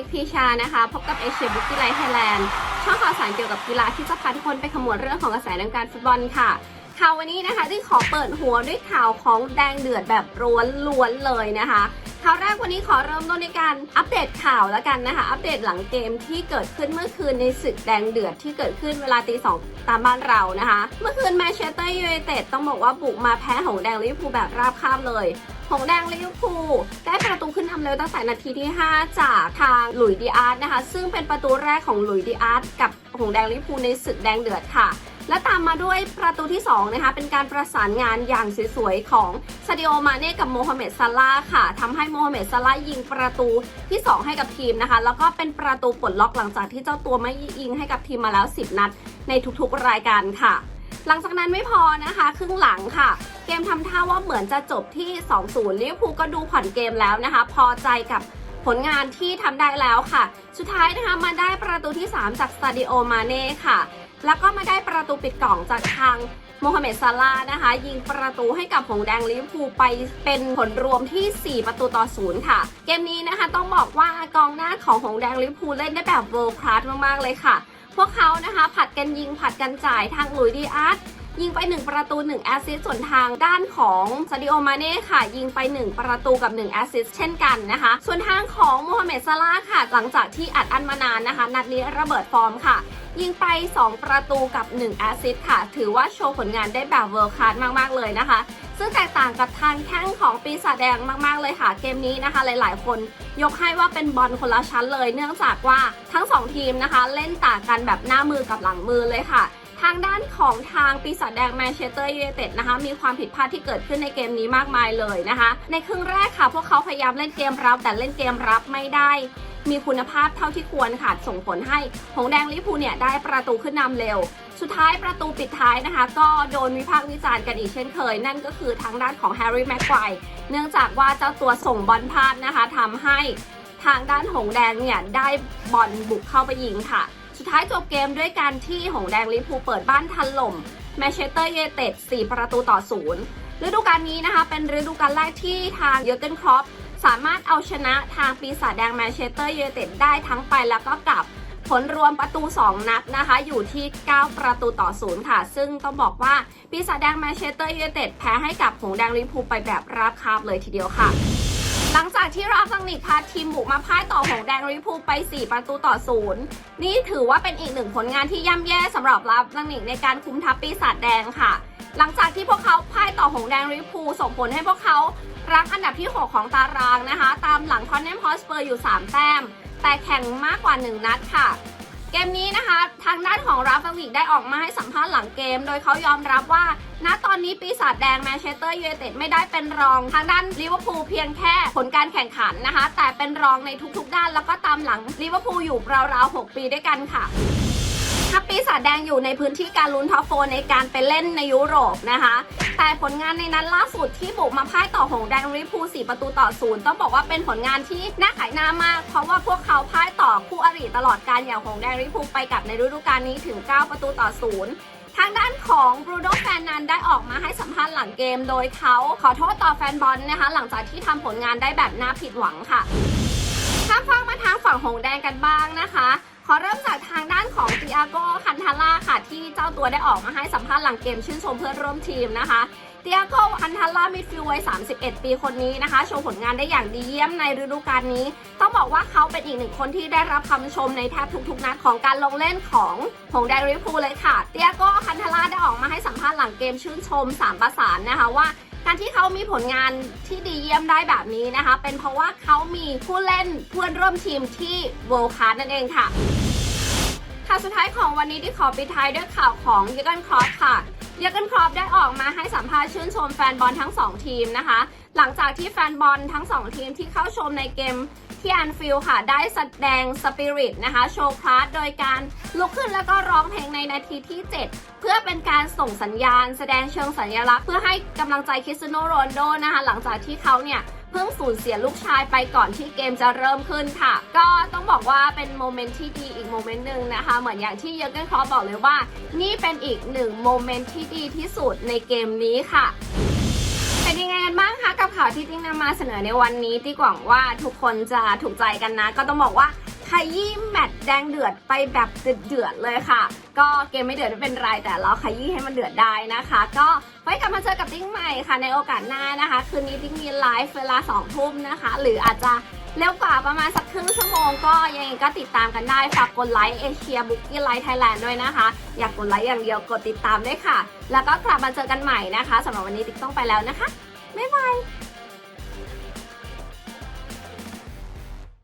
ติ๊กพีชานะคะ พบกับเอเชียบุ๊กกี้ไลท์ไทยแลนด์ช่องข่าวสารเกี่ยวกับกีฬาที่จะพาทุกคนไปขมวดเรื่องของกระแสในวงการฟุตบอลค่ะข่าววันนี้นะคะที่ขอเปิดหัวด้วยข่าวของแดงเดือดแบบร้วนล้วนเลยนะคะข่าวแรกวันนี้ขอเริ่มต้นในการอัปเดตข่าวแล้วกันนะคะ อัปเดตหลังเกมที่เกิดขึ้นเมื่อคืนในศึกแดงเดือดที่เกิดขึ้นเวลาตีสองตามบ้านเรานะคะ เมื่อคืนแมนเชสเตอร์ยูไนเต็ดต้องบอกว่าบุกมาแพ้หงแดงลิเวอร์พูลแบบราบคาบเลย หงแดงลิเวอร์พูลได้ประตูขึ้นนำเร็วตั้งแต่นาทีที่ 5 จากทางหลุยดีอาร์ตนะคะ ซึ่งเป็นประตูแรกของหลุยดีอาร์ตกับหงแดงลิเวอร์พูลในศึกแดงเดือดค่ะและตามมาด้วยประตูที่ 2 นะคะ เป็นการประสานงานอย่างสวยๆ ของซาดิโอมาเน่กับโมฮัมเหม็ดซาลาค่ะทำให้โมฮัมเหม็ดซาลายิงประตูที่ 2 ให้กับทีมนะคะ แล้วก็เป็นประตูปลดล็อกหลังจากที่เจ้าตัวไม่ยิงให้กับทีมมาแล้ว 10 นัด ในทุกๆรายการค่ะ หลังจากนั้นไม่พอนะคะ ครึ่งหลังค่ะ กมทำท่าว่าเหมือนจะจบที่ 2-0ลิเวอร์พูลก็ดูผ่อนเกมแล้วนะคะ พอใจกับผลงานที่ทำได้แล้วค่ะ สุดท้ายนะคะมาได้ประตูที่ 3 จากซาดิโอมาเน่ค่ะ แล้วก็มาได้ประตูปิดกล่องจากทางโมฮัมเหม็ดซาลานะคะ ยิงประตูให้กับหงแดงลิเวอร์พูลไปเป็นผลรวมที่ 4 ประตูต่อศูนย์ค่ะ เกมนี้นะคะต้องบอกว่ากองหน้าของหงแดงลิเวอร์พูลเล่นได้แบบเวิร์คลาสมากๆเลยค่ะ พวกเขานะคะผัดกันยิงผัดกันจ่ายทางหลุยดีอาร์ต ยิงไป 1 ประตู 1 แอสซิสต์ส่วนทางด้านของซาดิโอมาเน่ค่ะ ยิงไป 1 ประตูกับ 1 แอสซิสต์เช่นกันนะคะ ส่วนทางของโมฮัมเหม็ดซาลาห์ค่ะ หลังจากที่อัดอั้นมานานนะคะ นัดนี้ระเบิดฟอร์มค่ะ ยิงไป 2 ประตูกับ 1 แอสซิสต์ค่ะ ถือว่าโชว์ผลงานได้แบบเวิร์คลาสมากๆเลยนะคะซึ่งแตกต่างกับทางแข้งของปีศาจแดงมาก ๆ เลยค่ะ เกมนี้นะคะ หลาย ๆ คนยกให้ว่าเป็นบอลคนละชั้นเลย เนื่องจากว่าทั้งสองทีมนะคะ เล่นต่างกันแบบหน้ามือกับหลังมือเลยค่ะ ทางด้านของทางปีศาจแดงแมนเชสเตอร์ยูไนเต็ดนะคะมีความผิดพลาดที่เกิดขึ้นในเกมนี้มากมายเลยนะคะ ในครึ่งแรกค่ะ พวกเขาพยายามเล่นเกมรับ แต่เล่นเกมรับไม่ได้มีคุณภาพเท่าที่ควรค่ะ ส่งผลให้หงส์แดงลิพูเนี่ยได้ประตูขึ้นนำเร็ว สุดท้ายประตูปิดท้ายนะคะ ก็โดนวิพากษ์วิจารณ์กันอีกเช่นเคย นั่นก็คือทางด้านของแฮร์รี่แม็กควายเนื่องจากว่าเจ้าตัวส่งบอลพลาดนะคะทำให้ทางด้านหงส์แดงเนี่ยได้บอลบุกเข้าไปยิงค่ะ สุดท้ายจบเกมด้วยการที่หงแดงลิพูเปิดบ้านทันล่มแมนเชสเตอร์ยูไนเต็ด4ประตูต่อศูนย์ฤดูกาลนี้นะคะ เป็นฤดูกาลแรกที่ทางเยอร์เกนครอปสามารถเอาชนะทางปีศาจแดงแมนเชสเตอร์ยูไนเต็ดได้ทั้งไปแล้วก็กลับผลรวมประตู 2 นัดนะคะ อยู่ที่ 9 ประตูต่อศูนย์ค่ะ ซึ่งต้องบอกว่าปีศาจแดงแมนเชสเตอร์ยูไนเต็ดแพ้ให้กับหงแดงลิพูไปแบบราบคาบเลยทีเดียวค่ะ หลังจากที่ราฟลังนิกพาทีมบุกมาพ่ายต่อหงแดงลิพูไป 4 ประตูต่อศูนย์นี่ถือว่าเป็นอีกหนึ่งผลงานที่ย่ำแย่สำหรับราฟลังนิกในการคุมทัพปีศาจแดงค่ะ หลังจากที่พวกเขาพ่ายต่อหงแดงลิพูส่งผลให้พวกเขารั้งอันดับที่ 6 ของตารางนะคะ ตามหลังทอนเนมฮอสเปอร์อยู่ 3 แต้ม แต่แข่งมากกว่า 1 นัดค่ะ เกมนี้นะคะ ทางด้านของ ราฟาวิกได้ออกมาให้สัมภาษณ์หลังเกม โดยเขายอมรับว่า ณตอนนี้ปีศาจแดงแมนเชสเตอร์ยูไนเต็ดไม่ได้เป็นรองทางด้านลิเวอร์พูลเพียงแค่ผลการแข่งขันนะคะ แต่เป็นรองในทุกๆด้านแล้วก็ตามหลังลิเวอร์พูลอยู่ราวๆ6ปีด้วยกันค่ะ ถ้าปีศาจแดงอยู่ในพื้นที่การลุ้นท็อปโฟร์ในการไปเล่นในยุโรปนะคะ แต่ผลงานในนั้นล่าสุดที่บุกมาพ่ายต่อหงแดงลิพูล4ประตูต่อศูนย์ต้องบอกว่าเป็นผลงานที่น่าขายหน้ามาก เพราะว่าพวกเขาพ่ายต่อคู่อริตลอดการอย่างหงแดงลิพูไปกับในฤดูกาลนี้ถึง 9 ประตูต่อศูนย์ทางด้านของบรูโน่แฟนนันได้ออกมาให้สัมภาษณ์หลังเกม โดยเขาขอโทษต่อแฟนบอลนะคะ หลังจากที่ทำผลงานได้แบบน่าผิดหวังค่ะามฟางฝั่งหงแดงกันบ้างนะคะ ขอเริ่มจากทางด้านของติอาโกคันทาร่าค่ะ ที่เจ้าตัวได้ออกมาให้สัมภาษณ์หลังเกมชื่นชมเพื่อนร่วมทีมนะคะติอาโกคันทาร่ามิดฟิลด์วัย 31 ปีคนนี้นะคะ โชว์ผลงานได้อย่างดีเยี่ยมในฤดูกาลนี้ ต้องบอกว่าเขาเป็นอีกหนึ่งคนที่ได้รับคำชมในแทบทุกๆนัดของการลงเล่นของหงแดงลิเวอร์พูเลยค่ะ เตียโกคันทาร่าได้ออกมาให้สัมภาษณ์หลังเกมชื่นชมสามประสานนะคะว่า การที่เขามีผลงานที่ดีเยี่ยมได้แบบนี้นะคะ เป็นเพราะว่าเขามีผู้เล่นเพื่อนร่วมทีมที่เวิลด์คัสนั่นเองค่ะข่าวสุดท้ายของวันนี้ที่ขอปิดท้ายด้วยข่าวของยูกันครอสค่ะ เยอร์เกนครอปได้ออกมาให้สัมภาษณ์ชื่นชมแฟนบอลทั้ง 2 ทีมนะคะ หลังจากที่แฟนบอลทั้ง 2 ทีมที่เข้าชมในเกมที่แอนฟิลค่ะ ได้แสดงสปิริตนะคะ โชว์คลาสโดยการลุกขึ้นแล้วก็ร้องเพลงในนาทีที่ 7 เพื่อเป็นการส่งสัญญาณ แสดงเชิงสัญลักษณ์ เพื่อให้กำลังใจคริสโนโรนโดนะคะ หลังจากที่เขาเนี่ย เพิ่งสูญเสียลูกชายไปก่อนที่เกมจะเริ่มขึ้นค่ะ ก็ต้องบอกว่าเป็นโมเมนต์ที่ดีอีกโมเมนต์หนึ่งนะคะ เหมือนอย่างที่เยอร์เกนครอปบอกเลยว่า นี่เป็นอีกหนึ่งโมเมนต์ที่ดีที่สุดในเกมนี้ค่ะเป็นยังไงกันบ้างคะกับข่าวที่ติ๊งนำมาเสนอในวันนี้ที่หวังว่าทุกคนจะถูกใจกันนะ ก็ต้องบอกว่า ขยี้แมตช์แดงเดือดไปแบบเดือดเลยค่ะ ก็เกมไม่เดือดไม่เป็นไรแต่เราขยี้ให้มันเดือดได้นะคะ ก็ไว้กลับมาเจอกับดิ้งใหม่ค่ะในโอกาสหน้านะคะ คืนนี้ดิ้งมีไลฟ์เวลา2ทุ่มนะคะ หรืออาจจะเร็วกว่าประมาณสักครึ่งชั่วโมงก็ยังไงก็ติดตามกันได้ ฝากกดไลค์เอเชียบุ๊กี้ไลฟ์ไทยแลนด์ด้วยนะคะ อยากกดไลค์อย่างเดียวกดติดตามด้วยค่ะ แล้วก็กลับมาเจอกันใหม่นะคะสำหรับวันนี้ติ๊กต้องไปแล้วนะคะบ๊ายบาย